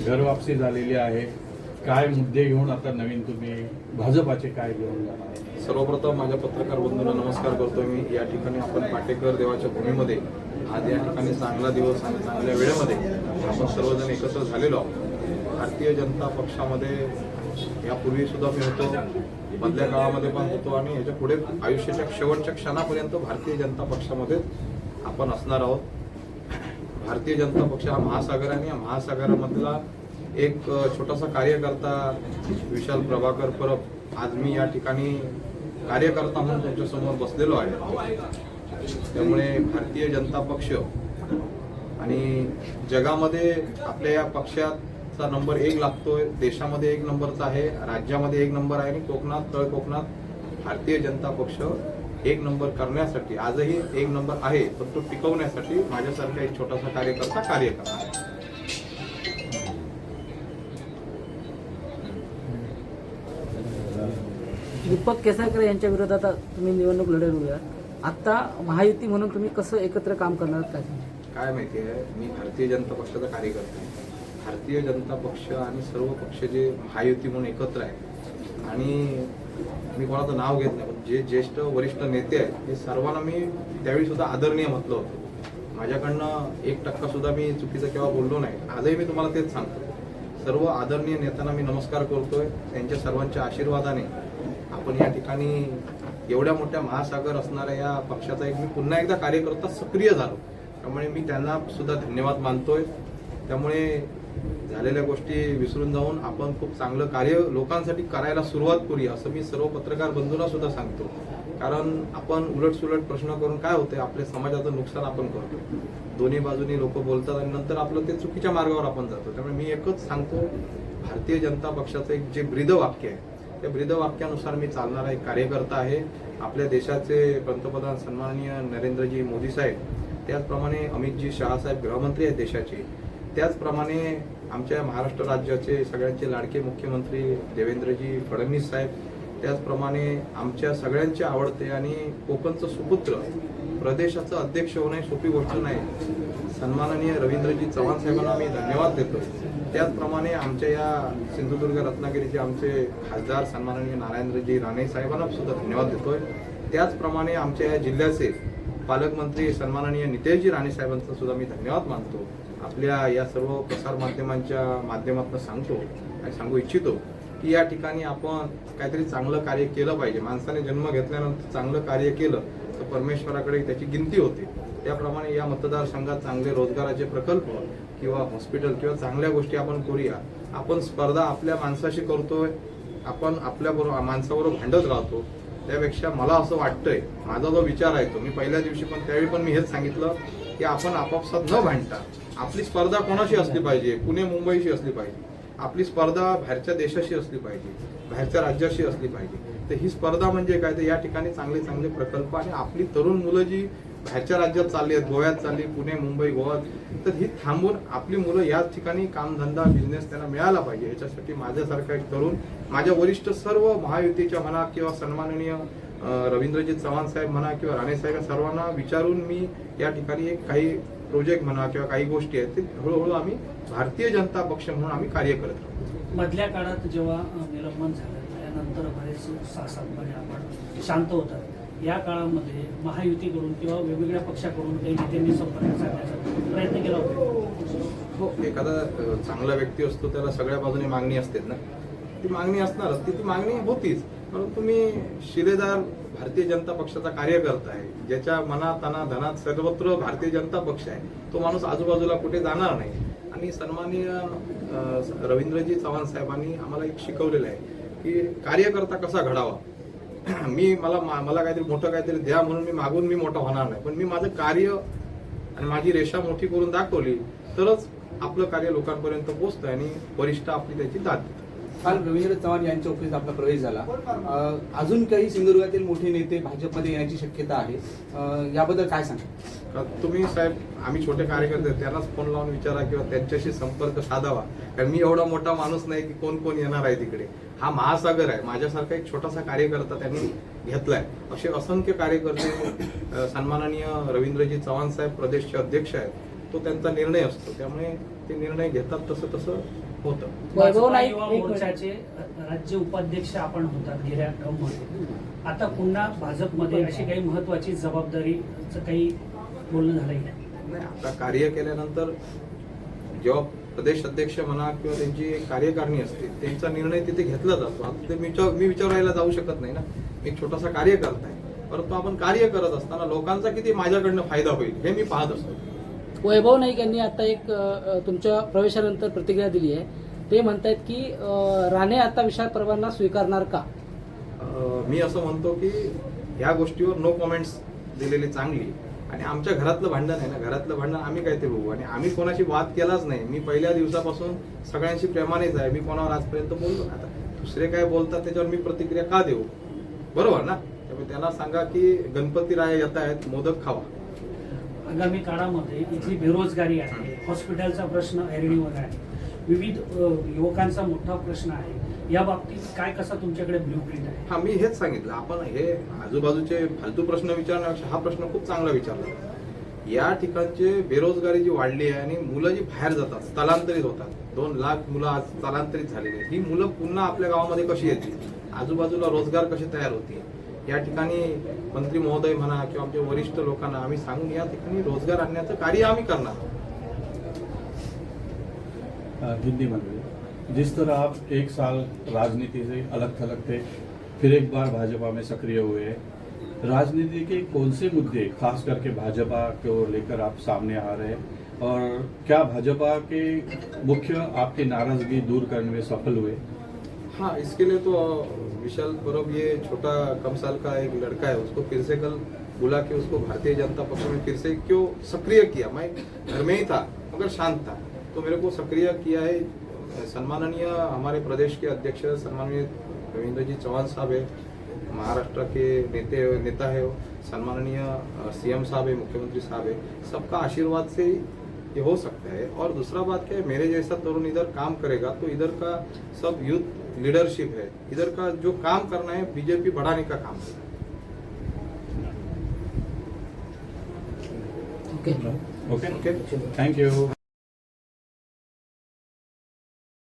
घरवापसी झालेली आहे. काय मुद्दे घेऊन आता नवीन तुम्ही भाजपाचे काय घेऊन जाणार सर्वप्रथम माझ्या पत्रकार बंधूंना नमस्कार करतो मी. या ठिकाणी आपण पाटेकर देवाच्या भूमीमध्ये आज या ठिकाणी चांगला दिवस आणि चांगल्या वेळेमध्ये आपण सर्वजण एकत्र झालेलो आहोत. भारतीय जनता पक्षामध्ये यापूर्वी सुद्धा मी होतो मधल्या काळामध्ये पण होतो आणि याच्यापुढे आयुष्याच्या शेवटच्या क्षणापर्यंत भारतीय जनता पक्षामध्ये आपण असणार आहोत. भारतीय जनता पक्ष हा महासागर आणि या महासागरामधला एक छोटासा कार्यकर्ता विशाल प्रभाकर परब आज मी या ठिकाणी कार्यकर्ता म्हणून तुमच्यासमोर बसलेलो आहे. त्यामुळे भारतीय जनता पक्ष आणि जगामध्ये आपल्या या पक्षाचा नंबर एक लागतोय देशामध्ये एक नंबरचा आहे राज्यामध्ये एक नंबर आहे आणि कोकणात तळ कोकणात भारतीय जनता पक्ष एक नंबर करण्यासाठी आजही एक नंबर आहे पण तो टिकवण्यासाठी माझ्यासारखा एक छोटासा कार्यकर्ता कार्य करणार आहे. दीपक केसरकर यांच्या विरोधात तुम्ही निवडणूक लढवली आता महायुती म्हणून तुम्ही कसं एकत्र काम करणार काय काय माहिती आहे? मी भारतीय जनता पक्षाचा कार्यकर्ता आहे. भारतीय जनता पक्ष आणि सर्व पक्ष जे महायुती म्हणून एकत्र आहे. आणि मी कोणाचं नाव घेत नाही जे ज्येष्ठ वरिष्ठ नेते आहेत हे सर्वांना मी त्यावेळी सुद्धा आदरणीय म्हटलं होतं. माझ्याकडनं एक टक्का सुद्धा मी चुकीचं केव्हा बोललो नाही. आजही मी तुम्हाला तेच सांगतो. सर्व आदरणीय नेत्यांना मी नमस्कार करतोय. त्यांच्या सर्वांच्या आशीर्वादाने आपण या ठिकाणी एवढ्या मोठ्या महासागर असणाऱ्या या पक्षाचा एक मी पुन्हा एकदा कार्यकर्ता सक्रिय झालो. त्यामुळे मी त्यांना सुद्धा धन्यवाद मानतोय. त्यामुळे झालेल्या गोष्टी विसरून जाऊन आपण खूप चांगलं कार्य लोकांसाठी करायला सुरुवात करूया असं मी सर्व पत्रकार बंधूंना सुद्धा सांगतो. कारण आपण उलट सुलट प्रश्न करून काय होते आपल्या समाजाचं नुकसान आपण करतो. दोन्ही बाजूनी लोक बोलतात आणि नंतर आपलं ते चुकीच्या मार्गावर आपण जातो. त्यामुळे मी एकच सांगतो भारतीय जनता पक्षाचं एक जे ब्रीद वाक्य आहे त्या ब्रीद वाक्यानुसार मी चालणारा एक कार्यकर्ता आहे. आपल्या देशाचे पंतप्रधान सन्माननीय नरेंद्रजी मोदी साहेब त्याचप्रमाणे अमितजी शहासाहेब गृहमंत्री आहेत देशाचे. त्याचप्रमाणे आमच्या महाराष्ट्र राज्याचे सगळ्यांचे लाडके मुख्यमंत्री देवेंद्रजी फडणवीस साहेब त्याचप्रमाणे आमच्या सगळ्यांचे आवडते आणि कोकणचं सुपुत्र प्रदेशाचं अध्यक्ष होणे सोपी गोष्ट नाही. सन्माननीय रवींद्रजी चव्हाण साहेबांना मी धन्यवाद देतो. त्याचप्रमाणे आमच्या या सिंधुदुर्ग रत्नागिरीचे आमचे खासदार सन्माननीय नारायणजी राणे साहेबांना सुद्धा धन्यवाद देतोय. त्याचप्रमाणे आमच्या या जिल्ह्याचे पालकमंत्री सन्माननीय नितेशजी राणे साहेबांचा सुद्धा मी धन्यवाद मानतो. आपल्या या सर्व प्रसार माध्यमांच्या माध्यमातून सांगतो आणि सांगू इच्छितो की या ठिकाणी आपण काहीतरी चांगलं कार्य केलं पाहिजे. माणसाने जन्म घेतल्यानंतर चांगलं कार्य केलं तर परमेश्वराकडे त्याची गिनती होते. त्याप्रमाणे या मतदारसंघात चांगले रोजगाराचे प्रकल्प किंवा हॉस्पिटल किंवा चांगल्या गोष्टी आपण करूया. आपण स्पर्धा आपल्या माणसाशी करतोय आपण आपल्या बरोबर माणसाबरोबर भांडत राहतो. त्यापेक्षा मला असं वाटतंय माझा जो विचार आहे तो मी पहिल्या दिवशी पण त्यावेळी पण मी हेच सांगितलं की आपण आपापसात न भांडता आपली स्पर्धा कोणाशी असली पाहिजे? पुणे मुंबईशी असली पाहिजे. आपली स्पर्धा बाहेरच्या देशाशी असली पाहिजे. बाहेरच्या राज्याशी असली पाहिजे. तर ही स्पर्धा म्हणजे काय? तर या ठिकाणी चांगले चांगले प्रकल्प आणि आपली तरुण मुलं जी बाहेरच्या राज्यात चालली आहेत गोव्यात चालली पुणे मुंबई गोवा तर ही थांबून आपली मुलं याच ठिकाणी कामधंदा बिझनेस त्यांना मिळाला पाहिजे. याच्यासाठी माझ्यासारखा एक तरुण माझ्या वरिष्ठ सर्व महायुतीच्या म्हणा किंवा सन्माननीय रवींद्रजी चव्हाण साहेब म्हणा किंवा राणे साहेब सर्वांना विचारून मी या ठिकाणी एक काही प्रोजेक्ट म्हणा किंवा काही गोष्टी आहेत ते हळूहळू आम्ही भारतीय जनता पक्ष म्हणून आम्ही कार्य करत राहतो मधल्या काळात जेव्हा निलंबन झालं त्यानंतर बरेच सहा सात महिने आपण शांत होतात. या काळामध्ये महायुतीकडून किंवा वेगवेगळ्या पक्षाकडून काही नेत्यांनी संपर्क साधण्याचा प्रयत्न केला होता. हो एखादा चांगला व्यक्ती असतो त्याला सगळ्या बाजूने मागणी असते ना. ती मागणी असणारच ती ती मागणी होतीच. परंतु मी शिलेदार भारतीय जनता पक्षाचा कार्यकर्ता आहे. ज्याच्या मनात अना धनात सर्वत्र भारतीय जनता पक्ष आहे. तो माणूस आजूबाजूला कुठे जाणार नाही. आणि सन्माननीय रवींद्रजी चव्हाण साहेबांनी आम्हाला एक शिकवलेलं आहे की कार्यकर्ता कसा घडावा. मी मला मा- मला काहीतरी मोठं काहीतरी द्या म्हणून मी मागून मी मोठा होणार नाही. पण मी माझं कार्य आणि माझी रेषा मोठी करून दाखवली तरच आपलं कार्य लोकांपर्यंत पोचतं आणि वरिष्ठ आपली त्याची दाद देतात. काल रवींद्र चव्हाण यांच्या ऑफिस आपला प्रवेश झाला. अजून काही सिंधुदुर्गातील मोठे नेते भाजपमध्ये येण्याची शक्यता आहे. याबद्दल काय सांगा? तुम्ही साहेब आम्ही छोटे कार्यकर्ते त्यांनाच फोन लावून विचारा किंवा त्यांच्याशी संपर्क साधावा. कारण मी एवढा मोठा माणूस नाही की कोण कोण येणार आहे तिकडे. हा महासागर आहे. माझ्यासारखा एक छोटासा कार्यकर्ता त्यांनी घेतलाय. असे असंख्य कार्यकर्ते सन्माननीय रवींद्रजी चव्हाण साहेब प्रदेशचे अध्यक्ष आहेत. तो त्यांचा निर्णय असतो. त्यामुळे ते निर्णय घेतात तसं तसं होतं. वैभव नाईक युवा. मोर्चाचे राज्य उपाध्यक्ष आपण होतात गेल्या मध्ये आता पुन्हा भाजपमध्ये अशी काही महत्वाची जबाबदारीचं काही बोलणं झालंय? नाही आता कार्य केल्यानंतर जेव्हा प्रदेश अध्यक्ष म्हणा किंवा त्यांची कार्यकारिणी असते त्यांचा निर्णय तिथे घेतला जातो. आता ते मी विचार मी विचारायला जाऊ शकत नाही ना. मी एक छोटासा कार्यकर्ता आहे. परंतु आपण कार्य करत असताना लोकांचा किती माझ्याकडनं फायदा होईल हे मी पाहत असतो. वैभव नाईक यांनी आता एक तुमच्या प्रवेशानंतर प्रतिक्रिया दिली आहे. ते म्हणतायत की राणे आता विशाल परवांना स्वीकारणार का? मी असं म्हणतो की ह्या गोष्टीवर नो कॉमेंट्स दिलेली चांगली. आणि आमच्या घरातलं भांडण आहे ना घरातलं भांडण आम्ही काय ते बघू. आणि आम्ही कोणाशी वाद केलाच नाही. मी पहिल्या दिवसापासून सगळ्यांशी प्रेमानेच आहे. मी कोणावर आजपर्यंत बोललो आता दुसरे काय बोलतात त्याच्यावर मी प्रतिक्रिया का देऊ? बरोबर ना? त्यामुळे त्यांना सांगा की गणपती राय येत आहेत मोदक खावा. आगामी काळामध्ये इथली बेरोजगारी आहे हॉस्पिटलचा प्रश्न ऐरणीवर आहे विविध युवकांचा मोठा प्रश्न आहे या बाबतीत काय कसा तुमच्याकडे ब्ल्यू प्रिंट आहे? हा मी हेच सांगितलं. आपण हे आजूबाजूचे फालतू प्रश्न विचारण्यापेक्षा हा प्रश्न खूप चांगला विचारला. या ठिकाणचे बेरोजगारी जी वाढली आहे आणि मुलं जी बाहेर जातात स्थलांतरित होतात दोन लाख मुलं आज स्थलांतरित झालेली आहेत. ही मुलं पुन्हा आपल्या गावामध्ये कशी येतील? आजूबाजूला रोजगार कसे तयार होतील? या ठिकाणी मंत्री महोदय म्हणा किंवा आमच्या वरिष्ठ लोकांना आम्ही सांगून या ठिकाणी रोज़गार आणण्याचं कार्य आम्ही करणार आहोत. हिंदी में जिस तरह आप एक साल राजनीति से अलग थलग थे फिर एक बार भाजपा में सक्रिय हुए राजनीति के कौन से मुद्दे खास करके भाजपा को लेकर आप सामने आ रहे हैं और क्या भाजपा के मुख्य आपकी नाराज़गी दूर करने में सफल हुए हाँ इसके लिए तो विशाल परब ये छोटा कम साल का एक लड़का है, उसको फिर से कल बुला के उसको भारतीय जनता पक्ष में फिर से क्यों सक्रिय किया? मैं घर में ही था, मगर शांत था। तो मेरे को सक्रिय किया है सम्माननीय हमारे प्रदेश के अध्यक्ष सम्माननीय रविंद्र जी चौहान साहब है, महाराष्ट्र के नेते, नेता है सम्माननीय सीएम साहब है, मुख्यमंत्री साहब है, सबका आशीर्वाद से ही ये हो सकता है। और दूसरा बात क्या है, मेरे जैसा तरुण इधर काम करेगा तो इधर का सब यूथ लीडरशिप है। इधर का जो काम करना है बीजेपी बढ़ाने का काम है। Okay okay okay thank you